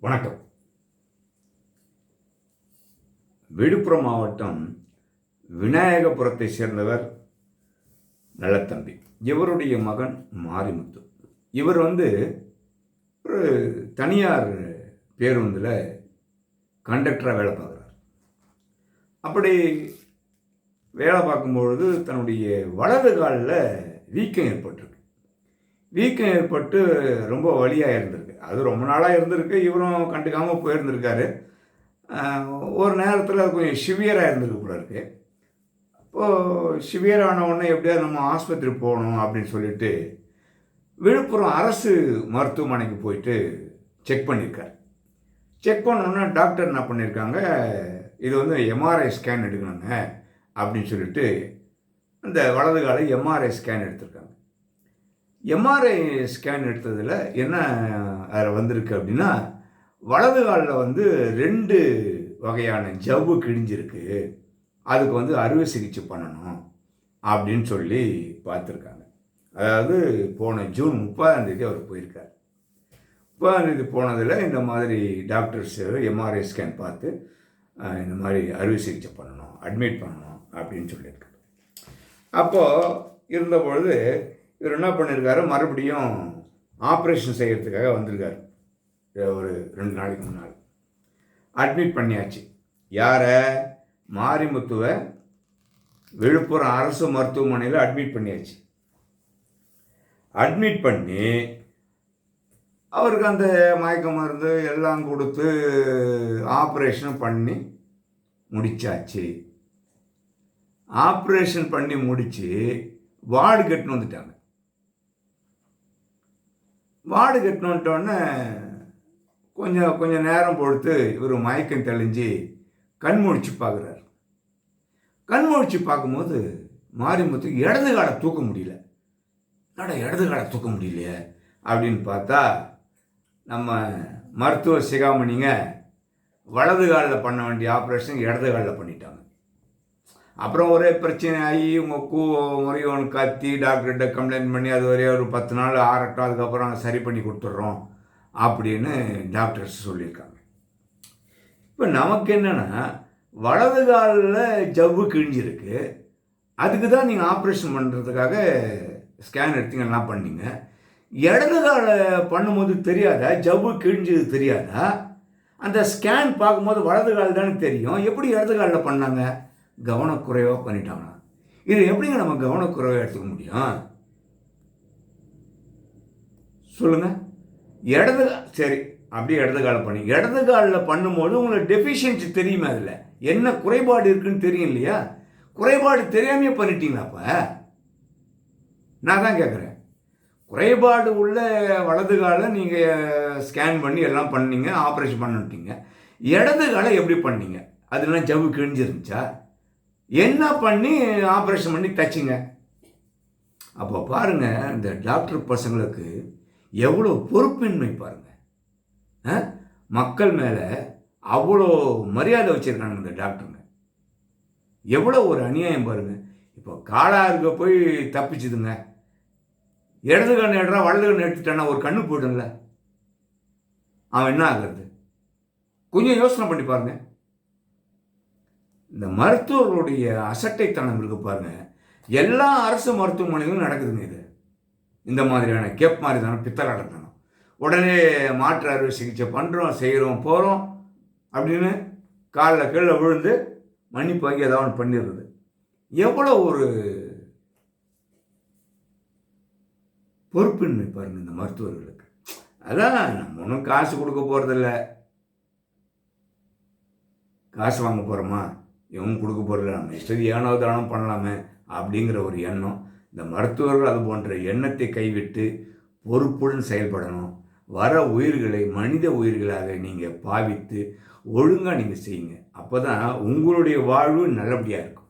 வணக்கம். விழுப்புரம் மாவட்டம் விநாயகபுரத்தை சேர்ந்தவர் நல்லத்தம்பி. இவருடைய மகன் மாரிமுத்து. இவர் வந்து ஒரு தனியார் பேருந்தில் கண்டக்டராக வேலை பார்க்குறார். அப்படி வேலை பார்க்கும்பொழுது தன்னுடைய வலது காலில் வீக்கம் ஏற்பட்டிருக்கு. வீக்கம் ஏற்பட்டு ரொம்ப வழியாக இருந்திருக்கு. அது ரொம்ப நாளாக இருந்திருக்கு. இவரும் கண்டுக்காமல் போயிருந்திருக்காரு. ஒரு நேரத்தில் அது கொஞ்சம் சிவியராக இருந்திருக்கு போல இருக்கு. அப்போது சிவியரான உடனே எப்படியாவது நம்ம ஆஸ்பத்திரி போகணும் அப்படின்னு சொல்லிட்டு விழுப்புரம் அரசு மருத்துவமனைக்கு போயிட்டு செக் பண்ணியிருக்காரு. செக் பண்ணோன்னா டாக்டர் என்ன பண்ணியிருக்காங்க இது வந்து எம்ஆர்ஐ ஸ்கேன் எடுக்கணுங்க அப்படின்னு சொல்லிட்டு அந்த வலது காலை எம்ஆர்ஐ ஸ்கேன் எடுத்திருக்காங்க. எம்ஆர்ஐ ஸ்கேன் எடுத்ததில் என்ன அதில் வந்திருக்கு அப்படின்னா வலது காலில் வந்து ரெண்டு வகையான ஜவ்வு கிழிஞ்சிருக்கு. அதுக்கு வந்து அறுவை சிகிச்சை பண்ணணும் அப்படின்னு சொல்லி பார்த்துருக்காங்க. அதாவது போன ஜூன் முப்பதாம் தேதி அவர் போயிருக்கார். முப்பதாம் தேதி போனதில் இந்த மாதிரி டாக்டர்ஸ் எம்ஆர்ஐ ஸ்கேன் பார்த்து இந்த மாதிரி அறுவை சிகிச்சை பண்ணணும் அட்மிட் பண்ணணும் அப்படின்னு சொல்லியிருக்காரு. அப்போது இருந்தபொழுது இவர் என்ன பண்ணியிருக்காரு மறுபடியும் ஆப்ரேஷன் செய்கிறதுக்காக வந்திருக்காரு. ஒரு ரெண்டு நாளைக்கு முன்னால் அட்மிட் பண்ணியாச்சு. யாரை? மாரிமுத்துவை விழுப்புரம் அரசு மருத்துவமனையில் அட்மிட் பண்ணியாச்சு. அட்மிட் பண்ணி அவருக்கு அந்த மயக்க மருந்து எல்லாம் கொடுத்து ஆப்ரேஷன் பண்ணி முடிச்சாச்சு. ஆப்ரேஷன் பண்ணி முடித்து வார்டு கட்டுன்னு வந்துட்டாங்க. வாடு கட்டுன்னு கொஞ்சம் கொஞ்சம் நேரம் பொறுத்து இவர் மயக்கம் தெளிஞ்சு கண் முழிச்சு பார்க்குறாரு. கண் முழிச்சு பார்க்கும்போது மாரிமுத்து இடது காலை தூக்க முடியல. என்னடா இடது காலை தூக்க முடியலையே? அப்படின்னு பார்த்தா நம்ம மருத்துவ சிகாமணிங்க வலது காலில் பண்ண வேண்டிய ஆப்ரேஷன் இடது காலில் பண்ணிட்டாங்க. அப்புறம் ஒரே பிரச்சனை ஆகி உங்கள் கூ முறையோன்னு கத்தி டாக்டர்கிட்ட கம்ப்ளைண்ட் பண்ணி அது வரையும் ஒரு பத்து நாள் ஆறட்டும் அதுக்கப்புறம் நாங்கள் சரி பண்ணி கொடுத்துட்றோம் அப்படின்னு டாக்டர்ஸ் சொல்லியிருக்காங்க. இப்போ நமக்கு என்னென்னா வலது காலில் ஜவ்வு கிழிஞ்சிருக்கு. அதுக்கு தான் நீங்கள் ஆப்ரேஷன் பண்ணுறதுக்காக ஸ்கேன் எடுத்தீங்க எல்லாம் பண்ணீங்க? இடது காலை பண்ணும்போது தெரியாதா? ஜவ்வு கிழிஞ்சது தெரியாதா? அந்த ஸ்கேன் பார்க்கும்போது வலது கால் தானே தெரியும். எப்படி இடது காலில் பண்ணாங்க? கவனக்குறைவாக பண்ணிட்டாங்க இதை எப்படிங்க நம்ம கவனக்குறைவாக எடுத்துக்க முடியும்? சொல்லுங்கள் இடது சரி அப்படியே இடது காலில் பண்ணி இடது காலில் பண்ணும்போது உங்களுக்கு டெஃபிஷியன்சி தெரியுமே அதில் என்ன குறைபாடு இருக்குன்னு தெரியும் இல்லையா? குறைபாடு தெரியாமையே பண்ணிட்டீங்களா அப்போ? நான் தான் கேட்குறேன். குறைபாடு உள்ள வலது காலை நீங்கள் ஸ்கேன் பண்ணி எல்லாம் பண்ணீங்க ஆப்ரேஷன் பண்ணிட்டீங்க. இடது காலை எப்படி பண்ணீங்க? அதெல்லாம் ஜவு கிழிஞ்சிருந்துச்சா? என்ன பண்ணி ஆப்ரேஷன் பண்ணி தச்சிங்க? அப்போ பாருங்க இந்த டாக்டர் பசங்களுக்கு எவ்வளோ பொறுப்பின்மை பாருங்கள் ஆ? மக்கள் மேலே அவ்வளோ மரியாதை வச்சுருக்காங்க இந்த டாக்டருங்க எவ்வளோ ஒரு அநியாயம் பாருங்கள் இப்போ காலா போய் தப்பிச்சுதுங்க. இடது கண்ணு எடுறா வலது கண்ணு எடுத்துட்டானா ஒரு கண்ணு போயிடும்ல. அவன் என்ன ஆகுறது? கொஞ்சம் யோசனை பண்ணி பாருங்கள் இந்த மருத்துவர்களுடைய அசட்டைத்தனம் இருக்கு பாருங்க. எல்லா அரசு மருத்துவமனைகளும் நடக்குதுங்க இது. இந்த மாதிரியான கேப் மாதிரி தானே பித்தலாட்டத்தனம் உடனே மாற்று அறுவை சிகிச்சை பண்ணுறோம் செய்கிறோம் போகிறோம் அப்படின்னு காலில் கீழே விழுந்து மன்னிப்பு வாங்கி ஏதாவது ஒன்று பண்ணிடுறது. எவ்வளோ ஒரு பொறுப்பின்மை பாருங்க இந்த மருத்துவர்களுக்கு. அதான் நம்ம ஒன்றும் காசு கொடுக்க போகிறதில்ல காசு வாங்க போகிறோமா இவங்க கொடுக்க போகிறதில்ல நம்ம இஷ்டத்து ஏனோ தானம் பண்ணலாமே அப்படிங்கிற ஒரு எண்ணம். இந்த மருத்துவர்கள் அது போன்ற எண்ணத்தை கைவிட்டு பொறுப்புடன் செயல்படணும். வர உயிர்களை மனித உயிர்களாக நீங்கள் பாவித்து ஒழுங்காக நீங்கள் செய்யுங்க. அப்போ தான் உங்களுடைய வாழ்வு நல்லபடியாக இருக்கும்.